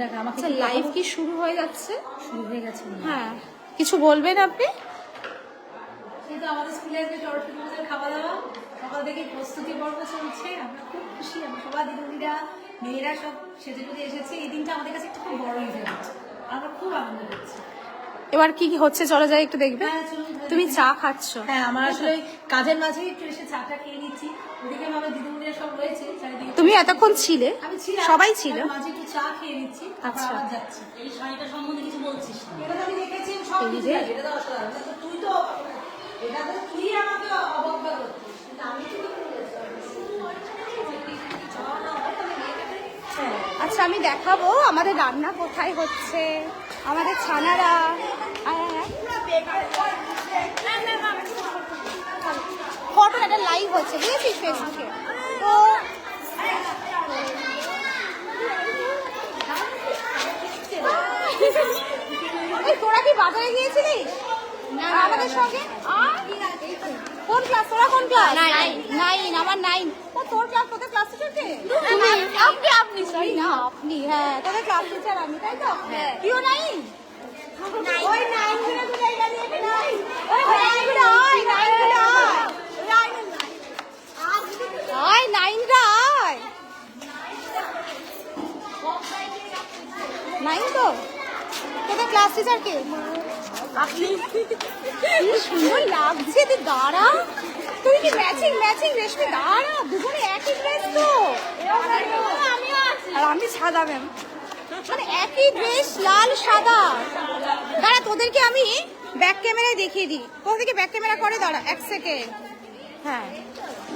দেখ আমাকে আচ্ছা লাইভ কি শুরু হয়ে যাচ্ছে? শুরু হয়ে গেছে হ্যাঁ। কিছু বলবেন আপনি? কিন্তু আমাদের স্কুলে সরস্বতী পুজোর খাওয়া দাওয়া সকাল থেকে প্রস্তুতি পর্ব চলছে। আমরা খুব খুশি আমরা সবাই দিদিরা মেয়েরা সব সেজে গুজে এসেছে। এই দিনটা আমাদের কাছে একটু খুব বড় ইভেন্ট আমরা খুব আনন্দ করছি। এবার কি কি হচ্ছে? চলে যাই একটু দেখবে। হ্যাঁ, তুমি চা খাচ্ছ। হ্যাঁ আমার আসলে কাজের মাঝেই একটু এসে চাটা খেয়ে নিচ্ছি। ওদিকে আমার দিদিমণিরা সব রয়েছে চারিদিকে তুমি এতক্ষণ ছিলে? সবাই ছিল? আচ্ছা। হ্যাঁ। আচ্ছা আমি দেখাবো আমাদের রান্না কোথায় হচ্ছে আমাদের ছানারা। একটা লাইভ হচ্ছে বুঝেছিস ফেসবুকে তো তোরা কি বাজারে গিয়েছিলিস? আমাদের সঙ্গে? কোন ক্লাস তোরা কোন ক্লাস নাইন আমার নাইন ও তোর ক্লাস তোদের ক্লাস টিচার কে? আপনি আপনি সরি না আপনি হ্যাঁ তোদের ক্লাস টিচার আমি তাই তো? কিও নাইন ওই নাইনগুলো গুলো এটা নিয়ে ওই নাইনগুলো আয় আয় নাইনটা আয় নাইন তো তোদের ক্লাস টিচার কে আপনি কি সুন্দর লাগছে তুই দাঁড়া। তুই কি ম্যাচিং ম্যাচিং রেশমি? দাঁড়া দুজনে একই ড্রেস তো। আর আমি সাদা ম্যাম মানে একই ড্রেস লাল সাদা। দাঁড়া তোদেরকে আমি ব্যাক ক্যামেরায় দেখিয়ে দিই। তোদেরকে ব্যাক ক্যামেরা করে দাঁড়া এক সেকেন্ড হ্যাঁ।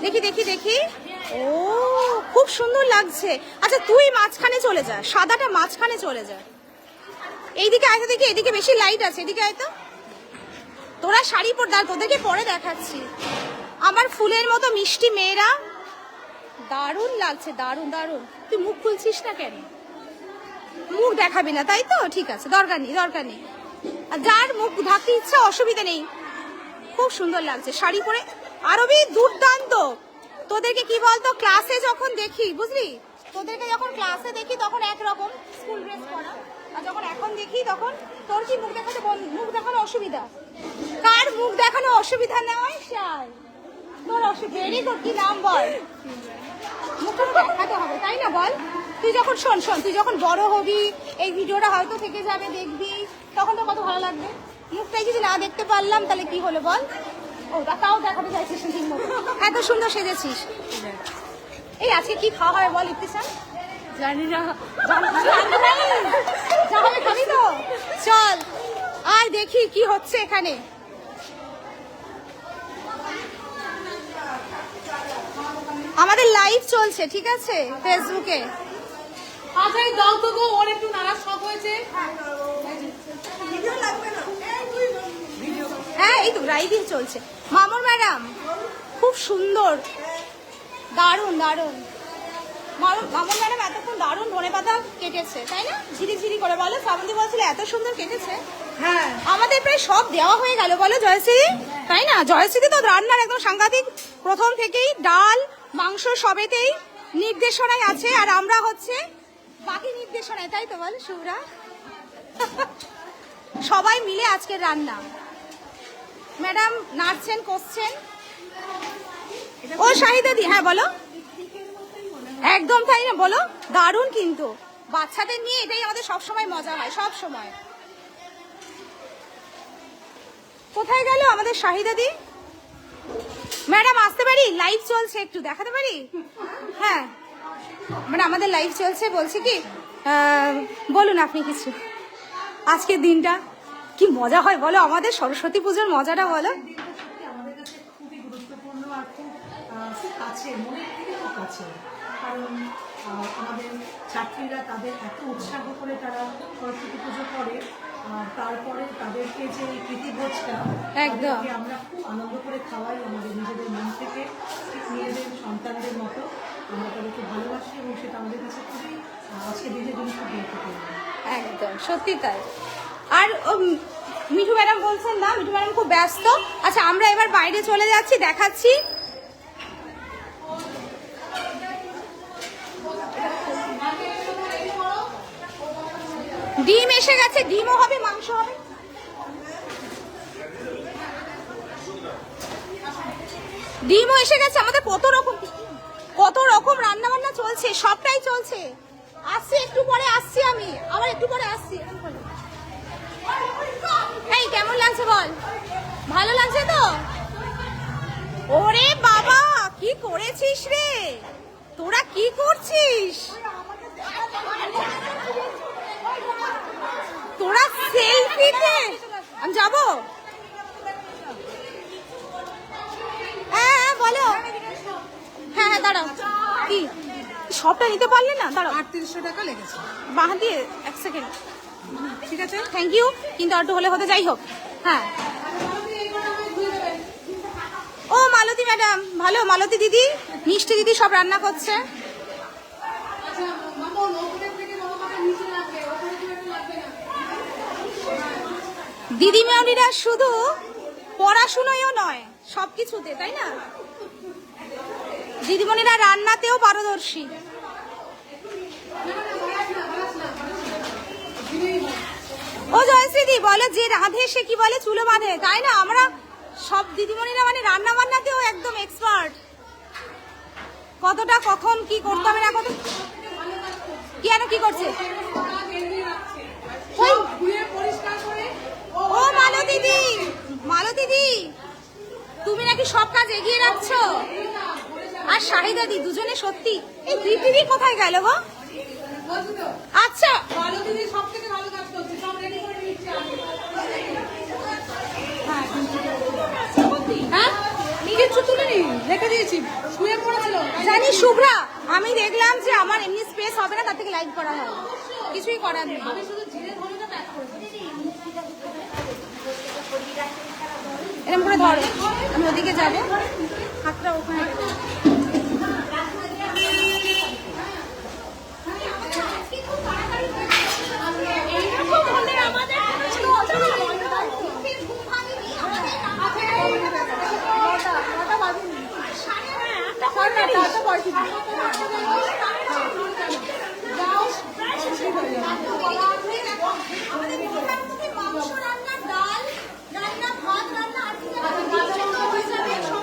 দেখি দেখি দেখি। ও খুব সুন্দর লাগছে। আচ্ছা তুই মাঝখানে চলে যা। সাদাটা মাঝখানে চলে যা। এইদিকে আয় তো দেখি এদিকে বেশি লাইট আছে। এদিকে আয় তো। তোরা শাড়ি পর দাঁড়, তোদেরকে পরে দেখাচ্ছি। আমার ফুলের মতো মিষ্টি মেয়েরা। দারুণ লাগছে, দারুণ দারুণ। তুই মুখ খুলছিস না কেন? মুখ দেখাবি না, তাই তো? ঠিক আছে, দরকার নেই দরকার নেই। আর যার মুখ ঢাকতে ইচ্ছা, অসুবিধা নেই। খুব সুন্দর লাগছে, শাড়ি পরে। আরবি দুর্দান্ত। তোদেরকে কি বলতো ক্লাসে যখন দেখি, বুঝলি? তোদেরকে যখন ক্লাসে দেখি, তখন একরকম স্কুল ড্রেস পরা। আর যখন এখন দেখি তখন তোর কি মুখ দেখাতে মুখ দেখানো অসুবিধা? কার মুখ দেখানো অসুবিধা নয় শাই তোর অসুবিধা ভেরি গুড কি নাম বল? মুখটা দেখাতে হবে তাই না বল? তুই যখন শোন শোন তুই যখন বড় হবি এই ভিডিওটা হয়তো থেকে যাবে দেখবি তখন তো কত ভালো লাগবে। মুখটাই যদি না দেখতে পারলাম তাহলে কি হলো বল? ও তাও দেখাতে চাইছিস ঠিক মতো। এত সুন্দর সেজেছিস। এই আজকে কি খাওয়া হবে বল ইফতিসান জানি না হবে খাবি তো? চল আয় দেখি কি হচ্ছে এখানে। আমাদের লাইভ চলছে ঠিক আছে? ফেসবুকে আচ্ছা এই দাও তো গো ওর একটু শখ হয়েছে। হ্যাঁ এই তো রাইডিং চলছে। মামুর ম্যাডাম খুব সুন্দর। দারুণ দারুণ। মামুন- ম্যাডাম এতক্ষণ দারুণ ধনে পাতা কেটেছে তাই না? ঝিরি ঝিরি করে বলো। শ্রাবন্তী বলছিল এত সুন্দর কেটেছে? হ্যাঁ। আমাদের প্রায় সব দেওয়া হয়ে গেল বলো জয়শ্রী। তাই না? জয়শ্রী তো রান্নার একদম সাংঘাতিক প্রথম থেকেই ডাল মাংস সবেতেই নির্দেশনায় আছে আর আমরা হচ্ছে বাকি নির্দেশনায় তাই তো বল সুরা সবাই মিলে আজকের রান্না। ম্যাডাম নাড়ছেন কষছেন। ও শাহিদা দি হ্যাঁ বলো। একদম তাই না? বলো, দারুণ কিন্তু। বাচ্চাদের নিয়ে এটাই আমাদের সব সময় মজা হয় সব সময় কোথায় গেল আমাদের শাহিদা দি ম্যাডাম, আসতে পারি? লাইভ চলছে একটু, দেখাতে পারি? হ্যাঁ। মানে আমাদের লাইভ চলছে বলছি কি বলুন আপনি কিছু। আজকের দিনটা, কি মজা হয় বলো? আমাদের সরস্বতী পুজোর মজাটা বলো। কাছে মনের থেকে কাছে কারণ আমাদের ছাত্রীরা তাদের এত উৎসাহ করে তারা সরস্বতী পুজো করে তারপরে তাদেরকে যে এই প্রীতিভোজটা একদম। আমরা খুব আনন্দ করে খাওয়াই আমাদের নিজেদের মন থেকে ঠিক নিজেদের সন্তানদের মতো। আমরা তাদেরকে ভালোবাসি এবং সেটা আমাদের কাছে খুবই আজকে দিনের জন্য খুব গুরুত্বপূর্ণ একদম সত্যি তাই। আর মিঠু ম্যাডাম বলছেন না মিঠু ম্যাডাম খুব ব্যস্ত। আচ্ছা আমরা এবার বাইরে চলে যাচ্ছি দেখাচ্ছি। ডিম এসে গেছে, ডিমও হবে, মাংস হবে। ডিমও এসে গেছে, আমাদের কত রকম কত রকম রান্না বান্না চলছে, সবটাই চলছে। আসছি, একটু পরে আসছি আমি, আবার একটু পরে আসছি। এই, কেমন লাগছে বল? ভালো লাগছে তো? ওরে বাবা, কি করেছিস রে? তোরা কি করছিস তোরা সেলফিতে আমি যাব। হ্যাঁ হ্যাঁ বলো। হ্যাঁ হ্যাঁ দাঁড়াও। কি? সবটা নিতে পারলে না? দাঁড়াও। আটত্রিশশো টাকা লেগেছে। বাঁ দিয়ে এক সেকেন্ড। ঠিক আছে? থ্যাংক ইউ কিন্তু একটু হলে হতে যাই হোক। হ্যাঁ। ও মালতী ম্যাডাম। ভালো মালতী দিদি। মিষ্টি দিদি সব রান্না করছে। দিদিমণিরা শুধু পড়াশুনোয়ও নয় সব কিছুতে তাই না? দিদিমণিরা রান্নাতেও পারদর্শী। ও জয়শ্রীদি বলো যে রাধে সে কি বলে চুলো বাঁধে? তাই না? আমরা সব দিদিমণিরা মানে রান্না বান্নাতেও একদম এক্সপার্ট কতটা কখন কি করতে হবে না কত কেন কি করছে? ওই ও মালো দিদি মালো দিদি তুমি নাকি সব কাজ এগিয়ে রাখছ? আর শাহিদা দি দুজনে সত্যি এই দিদি কোথায় গেল গো? আচ্ছা হ্যাঁ কিচ্ছু তুলে রেখে দিয়েছি। শুয়ে পড়েছিল জানি শুভ্রা আমি দেখলাম যে আমার এমনি স্পেস হবে না তার থেকে লাইভ করা হয়। কিছুই করার নেই। আমি শুধু জিরে ধনেটা প্যাক করেছি। এরকম করে ধরো আমি ওদিকে যাব হাতটা ওখানে। আমাদের প্রধানমন্ত্রী মাংস রান্না, ডাল রান্না, ভাত রান্না, আর কি যেন ডিম সেদ্ধ হয়ে যাবে, সব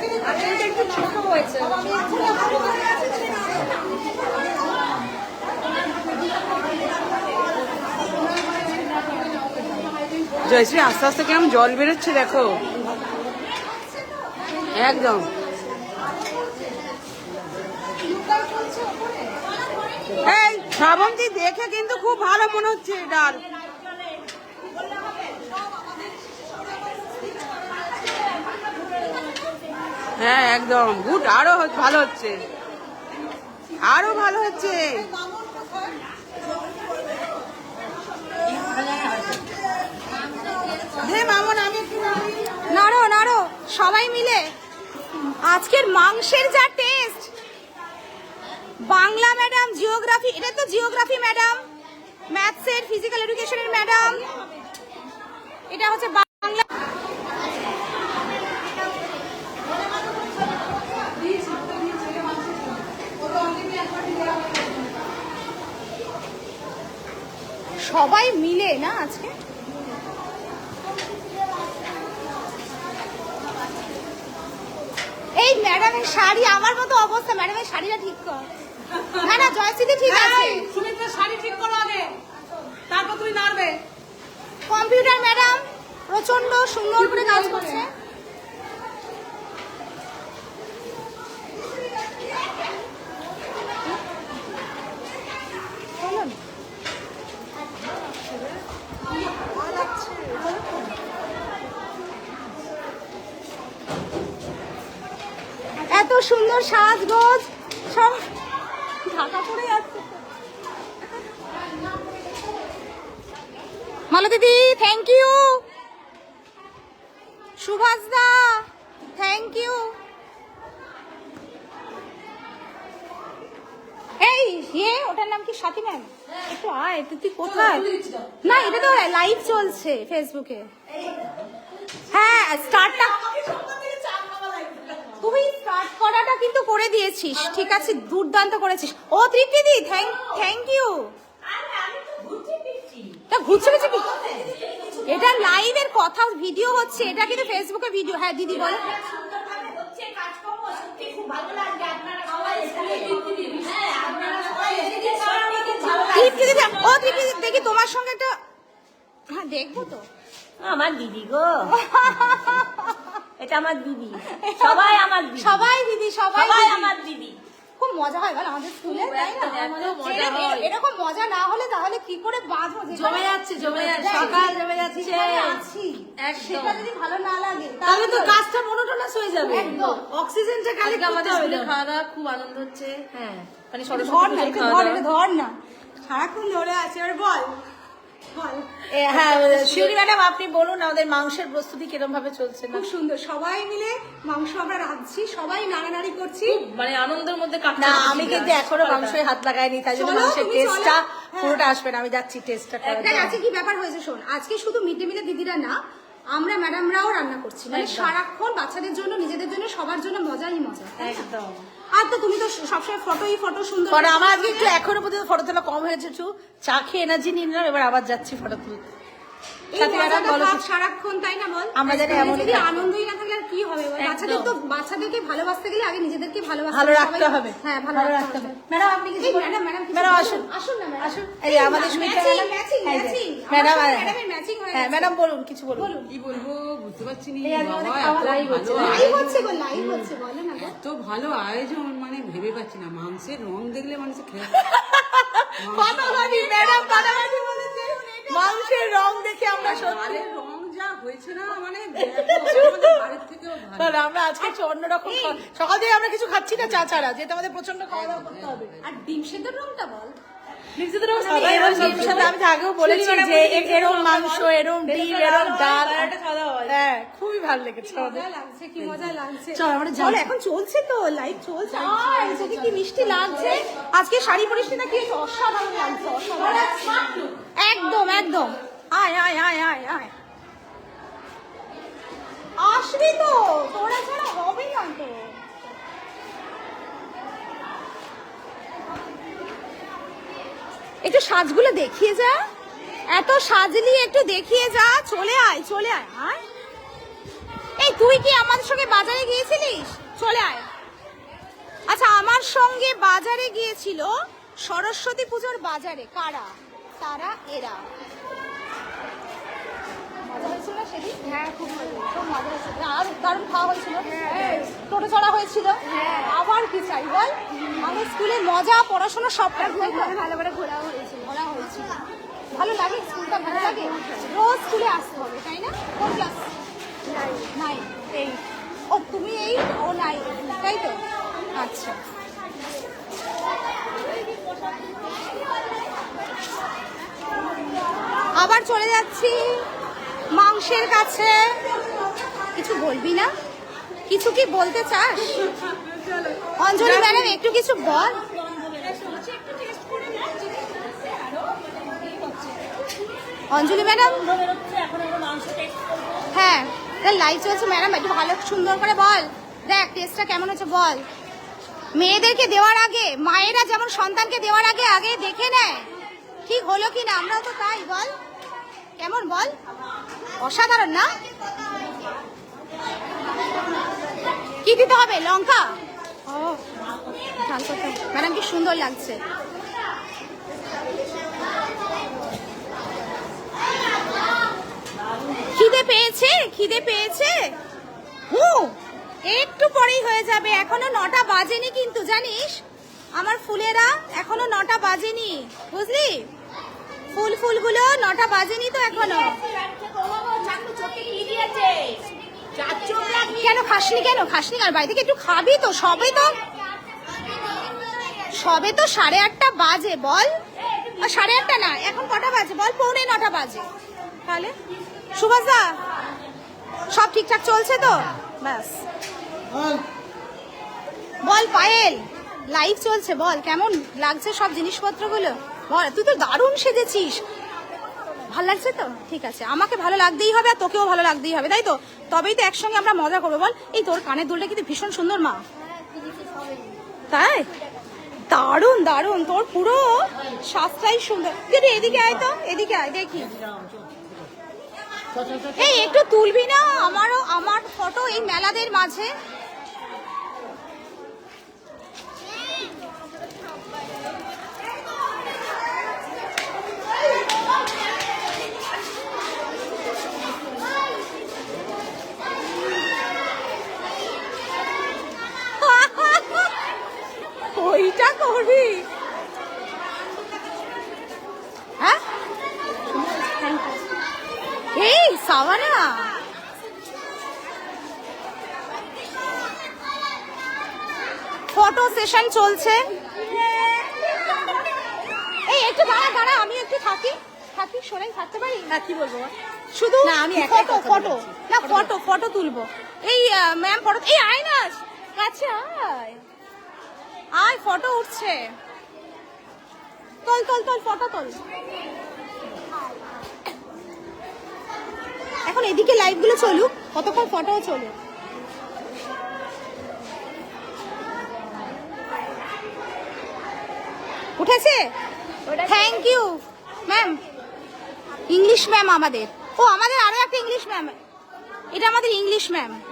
জয়শ্রী, আস্তে আস্তে কেমন জল বেরোচ্ছে দেখো। একদম। এই, শ্রাবন্তী দেখে কিন্তু খুব ভালো মনে হচ্ছে ডাল হ্যাঁ একদম। গুড আরও ভালো হচ্ছে। আরও ভালো হচ্ছে। নাড়ো নাড়ো, সবাই মিলে। আজকের মাংসের যা টেস্ট বাংলা ম্যাডাম জিওগ্রাফি এটা তো জিওগ্রাফি ম্যাডাম ম্যাথসের ফিজিক্যাল এডুকেশনের ম্যাডাম এটা হচ্ছে বাংলা সবাই মিলে না আজকে? এই ম্যাডামের শাড়ি আমার মতো অবস্থা ম্যাডামের শাড়িটা ঠিক কর। না না জয়শ্রীদি ঠিক আছে। সুমিত্রা শাড়ি ঠিক করো আগে। তারপর তুমি নাড়বে। কম্পিউটার ম্যাডাম প্রচণ্ড সুন্দর করে কাজ করছে। সুন্দর সাজগোজ সব ঢাকা পড়ে যাচ্ছে। মালতীদি thank you Subhash da thank you এই ইয়ে ওটার নাম কি? সাথী ম্যাম? একটু আয় তুই তুই কোথায়? না এটা তো লাইভ চলছে ফেসবুকে হ্যাঁ স্টার্টটা স্টার্ট করাটা কিন্তু করে দিয়েছিস ঠিক আছে? দুর্দান্ত করেছিস। ও Tripti di thank thank you তা ঘুরছে ঘুরছে কি? এটা লাইভের কথা ভিডিও হচ্ছে এটা কিন্তু ফেসবুকে ভিডিও হ্যাঁ দিদি বলো। ও তৃপ্তি দেখি তোমার সঙ্গে একটা হ্যাঁ দেখব তো। আমার দিদি গো। এটা আমার দিদি। সবাই আমার দিদি। সবাই দিদি সবাই সবাই আমার দিদি। খুব মজা হয় বল আমাদের স্কুলে তাই না? এরকম- হয়। এরকম মজা না হলে তাহলে কি করে বাঁচবো জমে যাচ্ছে, জমে যাচ্ছে, সকাল জমে যাচ্ছে। আছি, একদম। সেটা যদি ভালো না লাগে তাহলে তো কাজটা মনোটোনাস হয়ে যাবে। একদম। অক্সিজেনটা কালে আমাদের স্কুলে খাওয়া দাওয়া খুব আনন্দ হচ্ছে। হ্যাঁ। মানে সরস্বতী না ধর। একটু ধর না। সারাক্ষণ ধরে আছে আর বল। হ্যাঁ শিউরি ম্যাডাম আপনি বলুন আমাদের মাংসের প্রস্তুতি কিরম ভাবে চলছে খুব সুন্দর। সবাই মিলে মাংস আমরা রাঁধছি সবাই নাড়ানাড়ি করছি। মানে আনন্দের মধ্যে না আমি কিন্তু এখনও মাংসে হাত লাগাইনি তাই জন্য মাংসের টেস্টটা হ্যাঁ। পুরোটা আসবে না আমি যাচ্ছি টেস্টটা করার দেখ আজকে কি ব্যাপার হয়েছে শোন? আজকে শুধু মিড ডে মিলের দিদিরা না আমরা ম্যাডামরাও রান্না করছি। মানে সারাক্ষণ বাচ্চাদের জন্য নিজেদের জন্য সবার জন্য মজাই মজা একদম। আর তো তুমি তো সবসময় ফটোই ফটো সুন্দর আমার আজকে একটু এখনও পর্যন্ত ফটো তোলা কম হয়েছে চা খেয়ে এনার্জি নিয়ে নিলাম এবার আবার যাচ্ছি ফটো তুলতে। সাথী ম্যাডাম বলো সারাক্ষণ তাই না বল? আমরা জানি যদি আনন্দই না থাকলে আর কি হবে? বাচ্চাদের তো বাচ্চাদেরকে ভালোবাসতে গেলে আগে নিজেদেরকে ভালোবাসতে ভালো রাখতে হবে। হ্যাঁ ভালো রাখতে হবে। ম্যাডাম আপনি কিছু ম্যাডাম ম্যাডাম ম্যাডাম আসুন। আসুন না আসুন। এই আমাদের সুমিত্রা ম্যাডাম ম্যাচিং এই যে, ম্যাচিং। ম্যাডাম আমার হ্যাঁ, সঙ্গে ম্যাডামের ম্যাচিং হয়ে হ্যাঁ ম্যাডাম বলুন কিছু বলুন। বলুন। কি বলব? বুঝতে পারছি না। হচ্ছে, ভালো লাইভ হচ্ছে গো লাইভ হচ্ছে বলো না গো। ভালো আয়োজন মানে ভেবে পাচ্ছি না। মাংসের রং দেখলে মানুষের খেয়ে ম্যাডাম বলেছে। মাংসের রং দেখে আমরা সত্যি। রং যা হয়েছে না মানে আমরা আজকে একটু অন্যরকম সকাল থেকে আমরা কিছু খাচ্ছি না চা ছাড়া যেটা আমাদের প্রচণ্ড খাওয়া দাওয়া করতে হবে। আর ডিম সেদ্ধ রংটা বল। সবাই এরকম ডিমের সাথে আমি আগেও বলেছি যে এরম মাংস এরম ডিম এরম ডাল। হ্যাঁ। খুবই ভালো লেগেছে লাগছে কি মজা লাগছে। চল, আমরা যাই। এখন চলছে তো লাইভ চলছে। আর কি মিষ্টি লাগছে? আজকে শাড়ি পরিস না কি অসাধারণ লাগছে অসাধারণ। একদম একদম। আয় আয় আয় আয় আয়। আসবি তো তোরা ছাড়া হবে না তো। একটু সাজগুলো দেখিয়ে যা। এত সাজলি, একটু দেখিয়ে যা। চলে আয় চলে আয়। আয়। এই, তুই কি আমার সঙ্গে বাজারে গিয়েছিলিস? চলে আয়। আচ্ছা আমার সঙ্গে বাজারে গিয়েছিল সরস্বতী পুজোর বাজারে। কারা? তারা, এরা। মজা হয়েছিল না সেদিন? হ্যাঁ খুব খুব মজা হয়েছিল। আর দারুণ খাওয়া হয়েছিল। টোটো চড়া হয়েছিল। আবার কি চাই বল? স্কুলে মজা পড়াশোনা সবটা ভালো। করে ঘোরা হয়েছিল। ঘোরা হয়েছিল। ভালো লাগে স্কুলটা ভালো লাগে? রোজ স্কুলে আসতে হবে তাই না? কোন ক্লাস? নাই এই। ও তুমি এই? ও নাই তাই তো? আচ্ছা। আবার চলে যাচ্ছি। মাংসের কাছে কিছু বলবি না? কিছু কি বলতে চাস? অঞ্জলি ম্যাডাম, একটু কিছু বল। অঞ্জলি ম্যাডাম? হ্যাঁ লাইভ চলছে ম্যাডাম, একটু ভালো সুন্দর করে বল। দেখ টেস্টটা কেমন হচ্ছে বল। মেয়েদেরকে দেওয়ার আগে, মায়েরা যেমন সন্তানকে দেওয়ার আগে আগে দেখে নেয়। ঠিক হলো কি না আমরাও তো তাই, বল। কেমন বল? অসাধারণ, না? কি দিতে হবে? লঙ্কা? ও। ম্যাডাম, কি সুন্দর লাগছে। খিদে পেয়েছে? খিদে পেয়েছে? হু, একটু পরেই হয়ে যাবে। এখনও নটা বাজেনি কিন্তু, জানিস? আমার ফুলেরা এখনও নটা বাজেনি। বুঝলি? ফুল ফুলগুলো নটা বাজেনি তো এখনও। কেন খাসনি কেন? খাসনি আর বাড়ি থেকে একটু খাবি তো সবে তো। সবে তো সাড়ে আটটা বাজে বল। সাড়ে আটটা না এখন কটা বাজে? বল পৌনে নটা বাজে। তাহলে সুভাষদা সব ঠিকঠাক চলছে তো? ব্যাস। বল। পায়েল লাইভ চলছে বল। কেমন লাগছে সব জিনিসপত্রগুলো? বল তুই তো দারুণ সেজেছিস। ভালো লাগছে তো? ঠিক আছে। আমাকে ভালো লাগতেই হবে আর তোকেও ভালো লাগতেই হবে, তাই তো? তবেই তো একসঙ্গে আমরা মজা করব। বল, এই তোর কানের দুলটা কিন্তু ভীষণ সুন্দর, মা। তাই? দারুণ দারুণ। তোর পুরো সাজটাই সুন্দর। এদিকে আয় তো, এদিকে আয়, দেখি। এই, একটু তুলবি না? আমারও, আমার ফটো এই মেলাদের মাঝে ওইটা করবি? হ্যাঁ? এই সাবানা। ফটো সেশন চলছে। এই একটু দাঁড়া দাঁড়া আমি একটু থাকি। থাকি সরাই থাকতে পারি? না কি বলব? শুধু না, আমি ফটো ফটো না ফটো ফটো তুলবো। এই ম্যাম ফটো এই আয় না কাছে আয়। আয় ফটো উঠছে। তোল তোল তোল ফটো তোল। এখন এদিকে লাইভগুলো চলুক কতক্ষণ ফটো চলুক। উঠেছে? Thank you ma'am English ma'am আমাদের। ও আমাদের আরও একটা ইংলিশ ম্যাম এটা আমাদের ইংলিশ ম্যাম দাঁড়া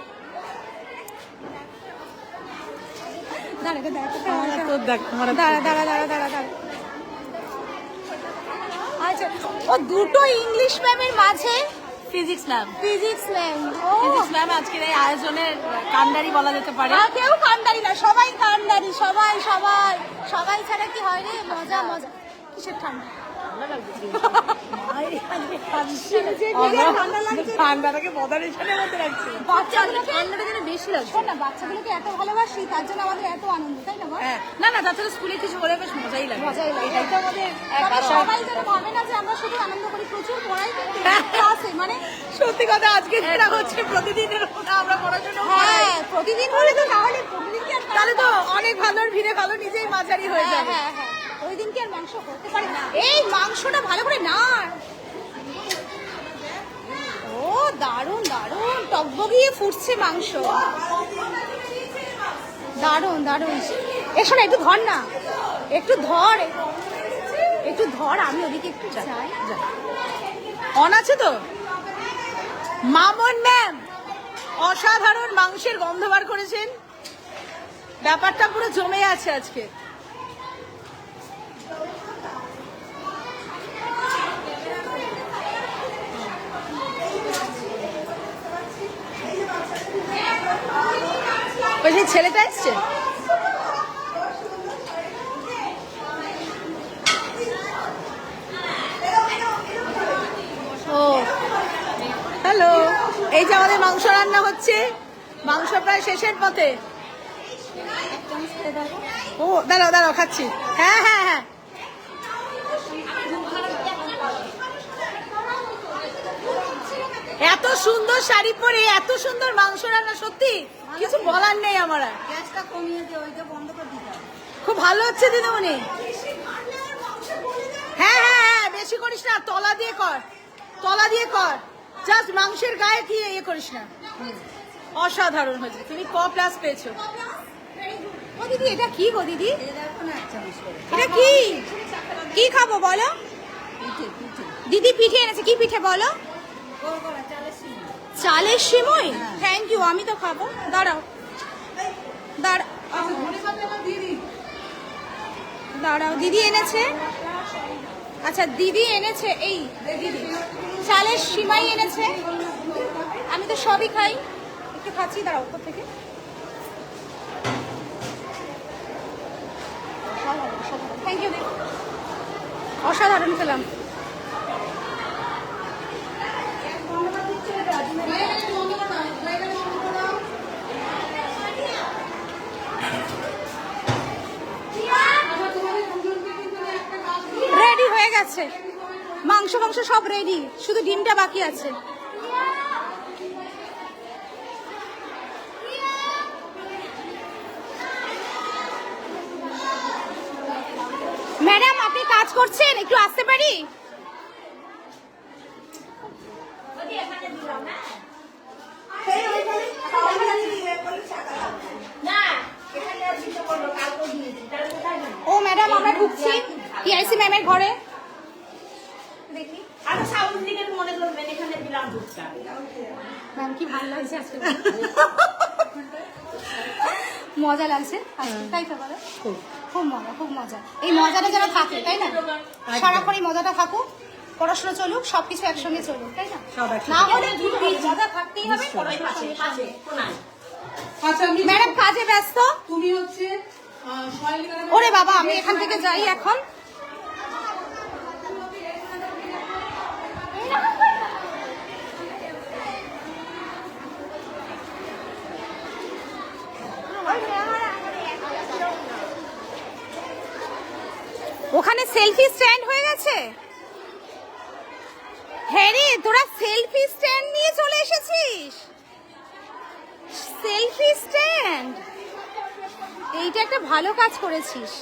দাঁড়া দাঁড়া তোর দেখ দাঁড়া দাঁড়া দাঁড়া দাঁড়া দাঁড়া দাঁড়া আচ্ছা ও দুটো ইংলিশ ম্যামের মাঝে ফিজিক্স ম্যাম ফিজিক্স ম্যাম ও ফিজিক্স ম্যাম আজকের এই আয়োজনের কান্ডারি বলা যেতে পারে আর কেউ কান্ডারি না সবাই কান্ডারি সবাই সবাই সবাই ছাড়া কি হয় রে মজা মজা কিসের ঠান্ডা ঠান্ডাটাকে মধ্যে রাখছে। বাচ্চাগুলোকে ঠান্ডাটা যেন বেশি লাগছে। না বাচ্চাগুলোকে এত ভালোবাসি তার জন্য আমাদের এত আনন্দ তাই না হ্যাঁ। না না তাছাড়া স্কুলে কিছু হলে বেশ মজাই লাগে। মজাই লাগে। এটাই আমাদের এক তবে আশা। সবাই যেন ভাবে না যে আমরা শুধু আনন্দ করি প্রচুর পড়াই ক্লাসে মানে সত্যি কথা আজকে যেটা হচ্ছে প্রতিদিনের আমরা পড়াশোনা হ্যাঁ প্রতিদিন হলে তো তাহলে প্রতিদিন তাহলে তো অনেক ভালোর ভিড়ে ভালো নিজেই মাঝারি হয়ে হ্যাঁ যাবে। হ্যাঁ হ্যাঁ। ওই দিন কি আর মাংস করতে পারে না? এই মাংসটা ভালো করে না ও দারুণ দারুণ। টকবগিয়ে ফুটছে মাংস। দারুণ দারুণ। এসো না একটু ধর না। একটু ধর। একটু ধর আমি ওদিকে একটু যাই। অন আছে তো? মামন ম্যাম অসাধারণ মাংসের গন্ধ বার করেছেন। ব্যাপারটা পুরো জমে আছে আজকে। যে ছেলেটা এসছে? ও। হ্যালো এই যে আমাদের মাংস রান্না হচ্ছে। মাংস প্রায় শেষের পথে। ও, দাঁড়াও দাঁড়াও, খাচ্ছি। হ্যাঁ হ্যাঁ হ্যাঁ। এত সুন্দর শাড়ি পরে, এত সুন্দর মাংস রান্না, সত্যি? কিছু বলার নেই আমার আর। গ্যাসটা কমিয়ে দিয়ে ওইটা বন্ধ করে দিতে খুব ভালো হচ্ছে দিদিমণি। হ্যাঁ হ্যাঁ হ্যাঁ বেশি করিস না তলা দিয়ে কর তলা দিয়ে কর। জাস্ট মাংসের গায়ে কি ইয়ে করিস না। অসাধারণ হয়েছে তুমি ক প্লাস পেয়েছ? ও দিদি এটা কি গো দিদি? এটা কি? কি খাব বলো? দিদি পিঠে এনেছে কি পিঠে বলো? চালের সিমই। থ্যাংক ইউ আমি তো খাব। দাঁড়াও। দাঁড়াও, দিদি এনেছে? আচ্ছা দিদি এনেছে, এই দিদি চালের সিমাই এনেছে। আমি তো সবই খাই। একটু খাচ্ছি, দাঁড়াও, উপর থেকে। অসাধারণ খেলাম রেডি গেছে। মাংস মাংস সব রেডি শুধু ডিমটা বাকি আছে। ম্যাডাম, আপনি কাজ করছেন? একটু আসতে পারি? ও ম্যাডাম, আমরা ঢুকছি। টিআইসি ম্যামের ঘরে। দেখি। ম্যাম কি ভালো লাগছে আজকে? মজা লাগছে? তাই তো বলো? খুব। মজা খুব মজা। এই মজাটা যেন থাকে তাই না? সারাক্ষণ এই মজাটা থাকুক পড়াশোনা চলুক সবকিছু একসঙ্গে চলুক তাই না? না হলে মজা থাকতেই হবে পড়াশোনার সঙ্গে সঙ্গে। আচ্ছা ম্যাডাম কাজে ব্যস্ত? তুমি হচ্ছে ওরে বাবা আমি এখান থেকে যাই এখন। ওখানে সেলফি স্ট্যান্ড হয়ে গেছে? হ্যাঁ রে তোরা সেলফি স্ট্যান্ড নিয়ে চলে এসেছিস? সেলফি স্ট্যান্ড এইটা একটা ভালো কাজ করেছিস।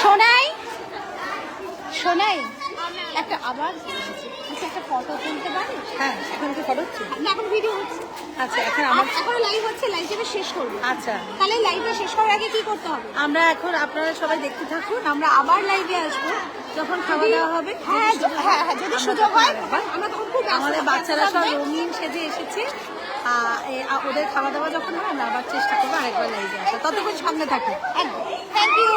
শোনাই শোনাই একটা আবার একটা ফটো তুলতে পারি? হ্যাঁ এখন কি ফটো হচ্ছে? না এখন ভিডিও হচ্ছে। আচ্ছা এখন আমার এখন লাইভ হচ্ছে শেষ করব। আচ্ছা। তাহলে লাইভটা শেষ করার আগে কি করতে হবে? আমরা এখন আপনারা সবাই দেখতে থাকুন আমরা আবার লাইভে আসব যখন খাওয়া দাওয়া হবে হ্যাঁ যদি সুযোগ হ্যাঁ হ্যাঁ যদি সুযোগ হয় আমরা তখন খুব আমাদের বাচ্চারা সব রঙিন সেজে এসেছে। ওদের খাওয়া দাওয়া যখন হয় আমরা আবার চেষ্টা করব আরেকবার লাইভে আসা। ততক্ষণ সামনে থাকুন। Thank you